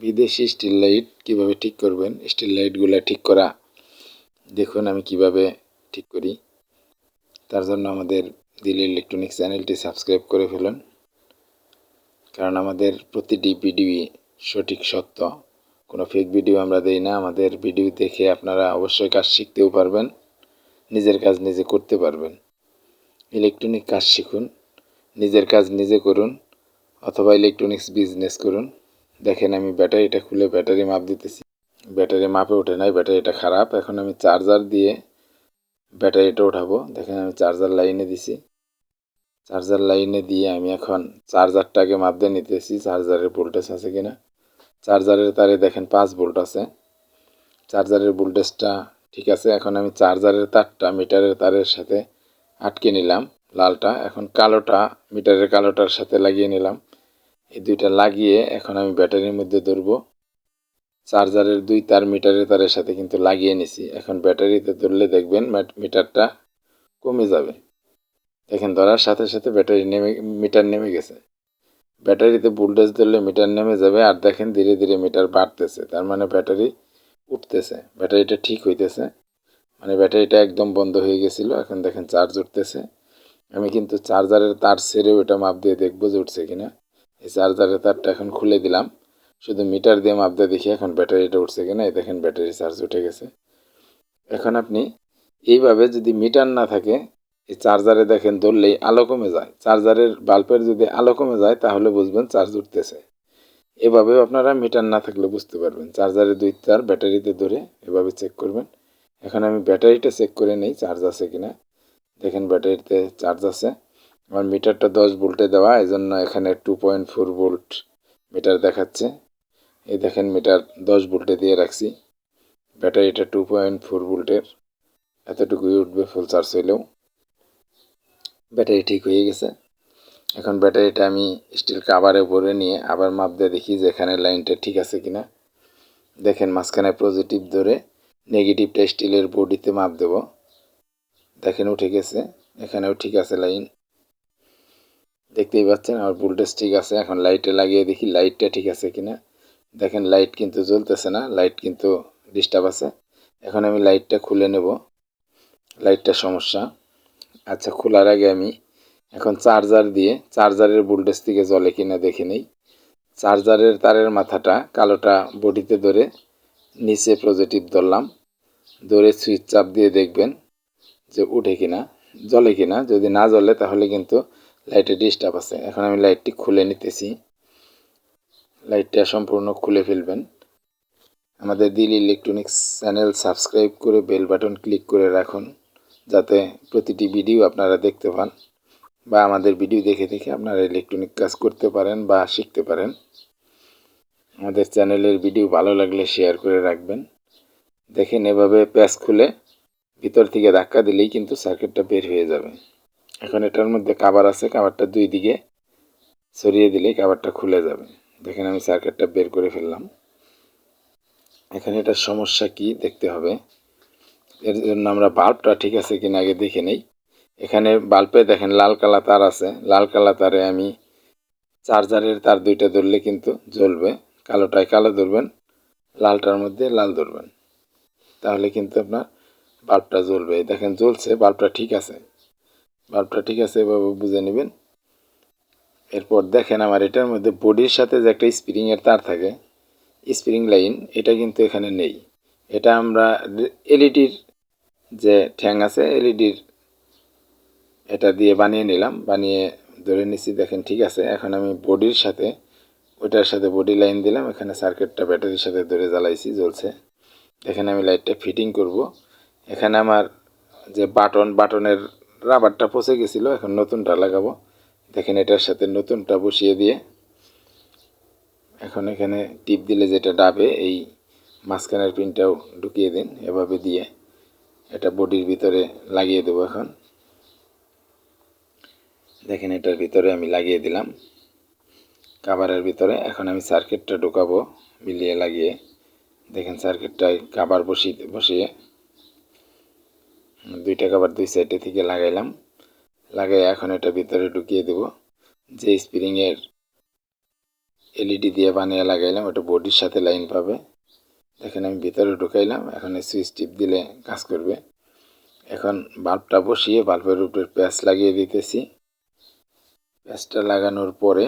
বিদেশি still light কীভাবে ঠিক করবেন? স্টিল লাইটগুলো ঠিক করা। দেখুন আমি কীভাবে ঠিক করি। তার জন্য আমাদের দিল ইলেকট্রনিক্স চ্যানেলটি সাবস্ক্রাইব করে ফেলুন। কারণ আমাদের প্রতিটি ভিডিও সঠিক, সত্য। কোনো ফেক ভিডিও আমরা দেই না। আমাদের ভিডিও দেখে আপনারা অবশ্যই কাজ শিখতেও পারবেন। নিজের কাজ নিজে করতে পারবেন। ইলেকট্রনিক কাজ শিখুন। নিজের কাজ নিজে করুন। অথবা ইলেকট্রনিক্স বিজনেস করুন। দেখেন আমি ব্যাটারিটা খুলে ব্যাটারি মাপ দিতেছি। ব্যাটারি মাপে ওঠে নাই ব্যাটারিটা খারাপ। এখন আমি চার্জার দিয়ে ব্যাটারিটা ওঠাবো। দেখেন আমি চার্জার লাইনে দিছি। চার্জার লাইনে দিয়ে আমি এখন চার্জারটাকে মাপ দিয়ে নিতেছি চার্জারের ভোল্টেজ আছে কিনা। চার্জারের তারে দেখেন পাঁচ ভোল্ট আছে। চার্জারের ভোল্টেজটা ঠিক আছে, এখন আমি চার্জারের তারটা মিটারের তারের সাথে আটকে নিলাম লালটা। এখন কালোটা মিটারের কালোটার সাথে লাগিয়ে নিলাম। এই দুইটা লাগিয়ে এখন আমি ব্যাটারির মধ্যে ধরবো। চার্জারের দুই তার মিটারের তারের সাথে কিন্তু লাগিয়ে নিছি। এখন ব্যাটারিতে ধরলে দেখবেন মিটারটা কমে যাবে। দেখেন ধরার সাথে সাথে ব্যাটারি নেমে মিটার নেমে গেছে। ব্যাটারিতে ভোল্টেজ ধরলে মিটার নেমে যাবে আর দেখেন ধীরে ধীরে মিটার বাড়তেছে। তার মানে ব্যাটারি উঠতেছে। ব্যাটারিটা ঠিক হইতেছে। মানে ব্যাটারিটা একদম বন্ধ হয়ে গেছিল। এখন দেখেন চার্জ উঠতেছে। আমি কিন্তু চার্জারের তার ছেড়ে ওটা মাপ দিয়ে দেখব যে উঠছে কিনা। এই চার্জারের তারটা এখন খুলে দিলাম। শুধু মিটার দিয়ে মাপ দিয়ে দেখি এখন ব্যাটারিটা উঠছে কিনা। এই দেখেন ব্যাটারি চার্জ উঠে গেছে। এখন আপনি এইভাবে যদি মিটার না থাকে, এই চার্জারে দেখেন ধরলেই আলো কমে যায়। চার্জারের বাল্বের যদি আলো কমে যায়, তাহলে বুঝবেন চার্জ উঠতেছে। এভাবেও আপনারা মিটার না থাকলে বুঝতে পারবেন। চার্জারের দুই তার ব্যাটারিতে ধরে এভাবে চেক করবেন। এখন আমি ব্যাটারিটা চেক করে নেই, চার্জ আছে কিনা। দেখেন ব্যাটারিতে চার্জ আছে। আমার মিটারটা দশ ভোল্টে দেওয়া এই জন্য এখানে two point four volt meter দেখাচ্ছে। এই দেখেন মিটার দশ ভোল্টে দিয়ে রাখছি। ব্যাটারিটা টু পয়েন্ট ফোর ভোল্টের। এতটুকুই উঠবে ফুল চার্জ হইলেও। ব্যাটারি ঠিক হয়ে গেছে। এখন ব্যাটারিটা আমি স্টিল কাভারে ভরে নিয়ে আবার মাপ দিয়ে দেখি যে এখানে লাইনটা ঠিক আছে কিনা। দেখেন মাঝখানে পজিটিভ ধরে নেগেটিভটা স্টিলের বডিতে মাপ দেব। দেখেন উঠে গেছে। এখানেও ঠিক আছে লাইন দেখতেই পাচ্ছেন, আমার ভোল্টেজ ঠিক আছে, এখন লাইটে লাগিয়ে দেখি লাইটটা ঠিক আছে কিনা। দেখেন লাইট কিন্তু জ্বলতেছে না লাইট কিন্তু ডিস্টার্ব আছে। এখন আমি লাইটটা খুলে নেব লাইটটা সমস্যা। আচ্ছা খোলার আগে আমি এখন চার্জার দিয়ে চার্জারের ভোল্টেজ থেকে জলে কিনা দেখে নেই। চার্জারের তারের মাথাটা কালোটা বডিতে ধরে নিচে পজিটিভ ধরলাম। ধরে সুইচ চাপ দিয়ে দেখবেন যে উঠে কিনা জলে কিনা। যদি না জ্বলে তাহলে কিন্তু লাইটে ডিস্টার্ব আছে। এখন আমি লাইটটি খুলে নিতেছি। লাইটটা সম্পূর্ণ খুলে ফেলবেন। আমাদের দিল ইলেকট্রনিক্স চ্যানেল সাবস্ক্রাইব করে বেল বাটন ক্লিক করে রাখুন, যাতে প্রতিটি ভিডিও আপনারা দেখতে পান বা আমাদের ভিডিও দেখে দেখে আপনারা ইলেকট্রনিক কাজ করতে পারেন বা শিখতে পারেন। আমাদের চ্যানেলের ভিডিও ভালো লাগলে শেয়ার করে রাখবেন। দেখেন এভাবে প্যাচ খুলে ভিতর থেকে ধাক্কা দিলেই কিন্তু সার্কিটটা বের হয়ে যাবে। এখন এটার মধ্যে কাবার আছে কাবারটা দুই দিকে সরিয়ে দিলেই কাবারটা খুলে যাবে। দেখেন আমি সার্কিটটা বের করে ফেললাম। এখানে এটার সমস্যা কি দেখতে হবে। এর জন্য আমরা বাল্বটা ঠিক আছে কিনা আগে দেখে নেই। এখানে বাল্বে দেখেন লাল কালা তার আছে। লাল কালা তারে আমি চার্জারের তার দুইটা ধরলে কিন্তু জ্বলবে। কালোটায় কালো ধরবেন, লালটার মধ্যে লাল ধরবেন। তাহলে কিন্তু আপনার বাল্বটা জ্বলবে। দেখেন জ্বলছে, বাল্বটা ঠিক আছে। বাল্বটা ঠিক আছে, এভাবে বুঝে নেবেন। এরপর দেখেন আমার এটার মধ্যে বডির সাথে যে একটা স্প্রিংয়ের তার থাকে স্প্রিং লাইন এটা কিন্তু এখানে নেই। এটা আমরা এলইডির যে ঠ্যাং আছে এলইডির এটা দিয়ে বানিয়ে নিলাম। বানিয়ে ধরে নিচ্ছি, দেখেন ঠিক আছে, এখন আমি বডির সাথে, ওইটার সাথে বডি লাইন দিলাম। এখানে সার্কিটটা ব্যাটারির সাথে ধরে জ্বালাইছি, জ্বলছে। এখানে আমি লাইটটা ফিটিং করব। এখানে আমার যে বাটন, বাটনের রাবারটা পচে গেছিল, এখন নতুনটা লাগাবো। দেখেন এটার সাথে নতুনটা বসিয়ে দিয়ে এখন এখানে টিপ দিলে যেটা ডাবে, এই মাঝখানের পিনটাও ঢুকিয়ে দিন, এভাবে দিয়ে এটা বডির ভিতরে লাগিয়ে দেবো এখন। দেখেন এটার ভিতরে আমি লাগিয়ে দিলাম। কাবারের ভিতরে এখন আমি সার্কিটটা ঢুকাবো, মিলিয়ে লাগিয়ে। দেখেন সার্কিটটায় কাবার বসিয়ে বসিয়ে দুইটা কাবার দুই সাইডে থেকে লাগাইলাম। লাগাই এখন এটা ভিতরে ঢুকিয়ে দেব। যে স্প্রিংয়ের এলইডি দিয়ে বানিয়ে লাগাইলাম, ওটা বডির সাথে লাইন পাবে। দেখেন আমি ভিতরে ঢুকাইলাম, এখন সুইচ টিপ দিলে কাজ করবে। এখন বাল্বটা বসিয়ে বাল্বের উপরে প্যাচ লাগিয়ে দিতেছি। প্যাচটা লাগানোর পরে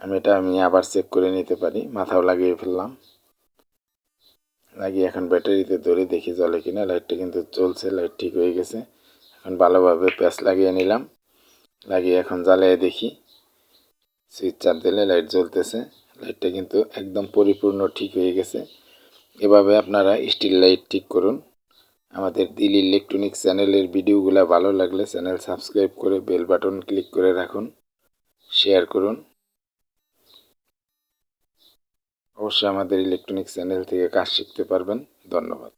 আমি এটা আমি আবার চেক করে নিতে পারি, মাথাও লাগিয়ে ফেললাম। লাগিয়ে এখন ব্যাটারিতে ধরে দেখি জলে কিনা। লাইটটা কিন্তু চলছে লাইট ঠিক হয়ে গেছে। এখন ভালোভাবে প্যাচ লাগিয়ে নিলাম। লাগিয়ে এখন জ্বালিয়ে দেখি। সুইচ চাপ দিলে লাইট জ্বলতেছে। লাইটটা কিন্তু একদম পরিপূর্ণ ঠিক হয়ে গেছে। এভাবে আপনারা স্টিল লাইট ঠিক করুন। আমাদের দিল ইলেকট্রনিক্স চ্যানেলের ভিডিওগুলো ভালো লাগলে চ্যানেল সাবস্ক্রাইব করে বেল বাটন ক্লিক করে রাখুন। শেয়ার করুন। অবশ্যই আমাদের ইলেকট্রনিক্স চ্যানেল থেকে কাজ শিখতে পারবেন। ধন্যবাদ।